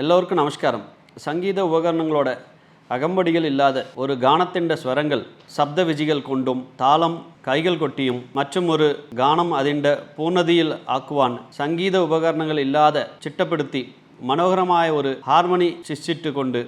எல்லோருக்கும் நமஸ்காரம். சங்கீத உபகரணங்களோட அகம்படிகள் இல்லாத ஒரு கானத்திண்ட ஸ்வரங்கள் சப்த விஜிகள் கொண்டும் தாளம் கைகள் கொட்டியும் மற்றும் ஒரு கானம் அதிண்ட பூர்ணதியில் ஆக்குவான். சங்கீத உபகரணங்கள் இல்லாத சிட்டப்படுத்தி മനോഹരമായ ഒരു ഹാർമണി ശിക്ഷിച്ചുകൊണ്ട്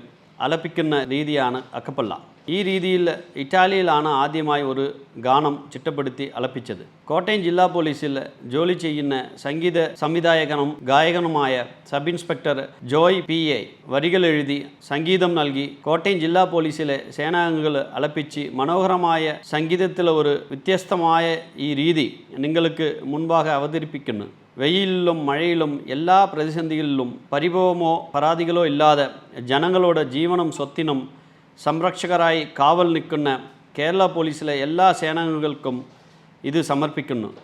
അലപ്പിക്കുന്ന രീതിയാണ് അക്കപ്പല്ല ഈ രീതിയിൽ ഇറ്റാലിയിലാണ് ആദ്യമായി ഒരു ഗാനം ചിട്ടപ്പെടുത്തി അലപ്പിച്ചത് കോട്ടയം ജില്ലാ പോലീസിൽ ജോലി ചെയ്യുന്ന സംഗീത സംവിധായകനും ഗായകനുമായ sub inspector Joy P A വരികൾ എഴുതി സംഗീതം നൽകി കോട്ടയം ജില്ലാ പോലീസിലെ സേനാംഗങ്ങൾ അലപ്പിച്ച് മനോഹരമായ സംഗീതത്തിലെ ഒരു വ്യത്യസ്തമായ ഈ രീതി നിങ്ങൾക്ക് മുൻപാകെ അവതരിപ്പിക്കുന്നു വെയിലിലും മഴയിലും എല്ലാ പ്രതിസന്ധികളിലും പരിഭവമോ പരാതികളോ ഇല്ലാതെ ജനങ്ങളുടെ ജീവനും സ്വത്തിനും സംരക്ഷകരായി കാവൽ നിൽക്കുന്ന കേരള പോലീസിലെ എല്ലാ സേനാംഗങ്ങൾക്കും ഇത് സമർപ്പിക്കുന്നു.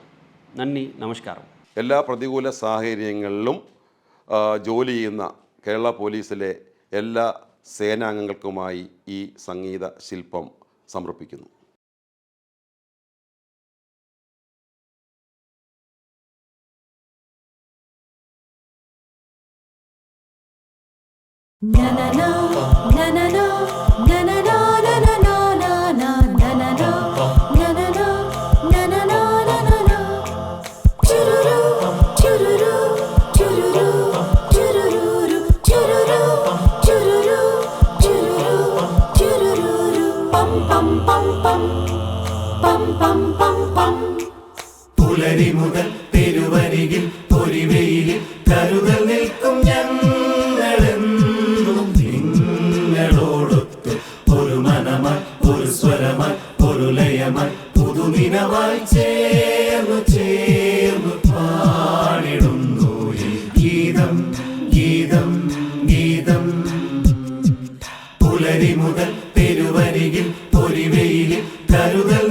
നന്ദി നമസ്കാരം. എല്ലാ പ്രതികൂല സാഹചര്യങ്ങളിലും ജോലി ചെയ്യുന്ന കേരള പോലീസിലെ എല്ലാ സേനാംഗങ്ങൾക്കുമായി ഈ സംഗീത ശില്പം സമർപ്പിക്കുന്നു. പുലരി മുതൽ തെരുവരികിൽ പൊരിവെയിലിൽ കരുതൽ പുതുനിനവായി ചേർന്നു ചേർന്നു പാടിടുന്നു ഗീതം ഗീതം ഗീതം. പുലരി മുതൽ തെരുവരികിൽ പൊരിവെയിലിൽ കരുതൽ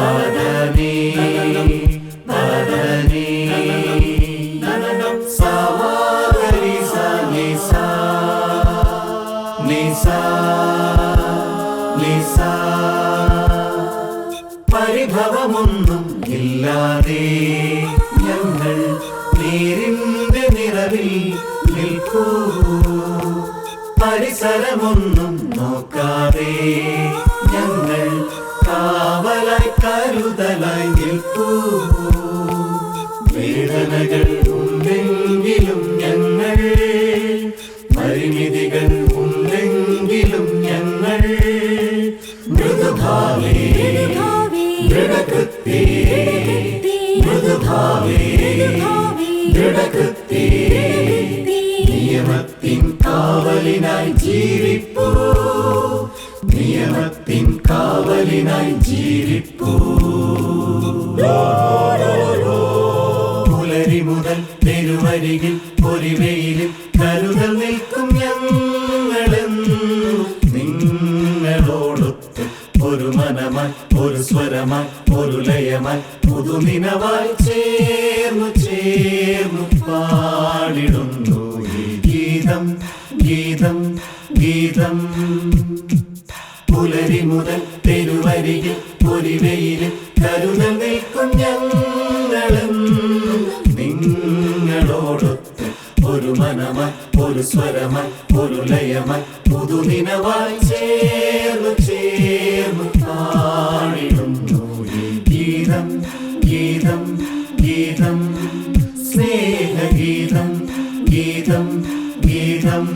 മദനി മദനി സവാരി സനിസ നിസ നിസ. പരിഭവമൊന്നും ഇല്ലാതെ ഞങ്ങൾ നേരിന്റെ നിറവിൽ നിൽക്കൂ. പരിസരമൊന്നും നോക്കാതെ കരുതലായി നിൽക്കൂ വേദനകൾ ഉണ്ടെങ്കിലും ഞങ്ങൾ പരിമിതികൾ ഉണ്ടെങ്കിലും ഞങ്ങൾ. മൃദുഭാവേ ദൃഢകൃത്യേ മൃദുഭാവേ ദൃഢകൃത്യേ നിയമത്തിൻ കാവലിനായി ജീവിപ്പൂ. കാവലിനായി ജീവിപ്പൂ പുലരി മുതൽ തെരുവരികിൽ പൊലിവെയിലും കരുതൽ നിൽക്കും ഒരു സ്വരമായി ഒരു ലയമായി പുതുനിനവായി ചേർന്നു ചേർന്നു പാടിടുന്നു ഗീതം ഗീതം ഗീതം. പുലരി മുതൽ തെരുവരികിൽ പൊരിവെയിലിൽ കരുതൽ നിൽക്കും ഞങ്ങളും. നിങ്ങളോടൊത്ത് ഒരു മനമായി ഒരു സ്വരമായി ഒരു ലയമായി പുതുദിനമായി ചേർന്നു ചേർന്നു പാടിടുന്നു ഗീതം ഗീതം ഗീതം സ്നേഹഗീതം ഗീതം ഗീതം.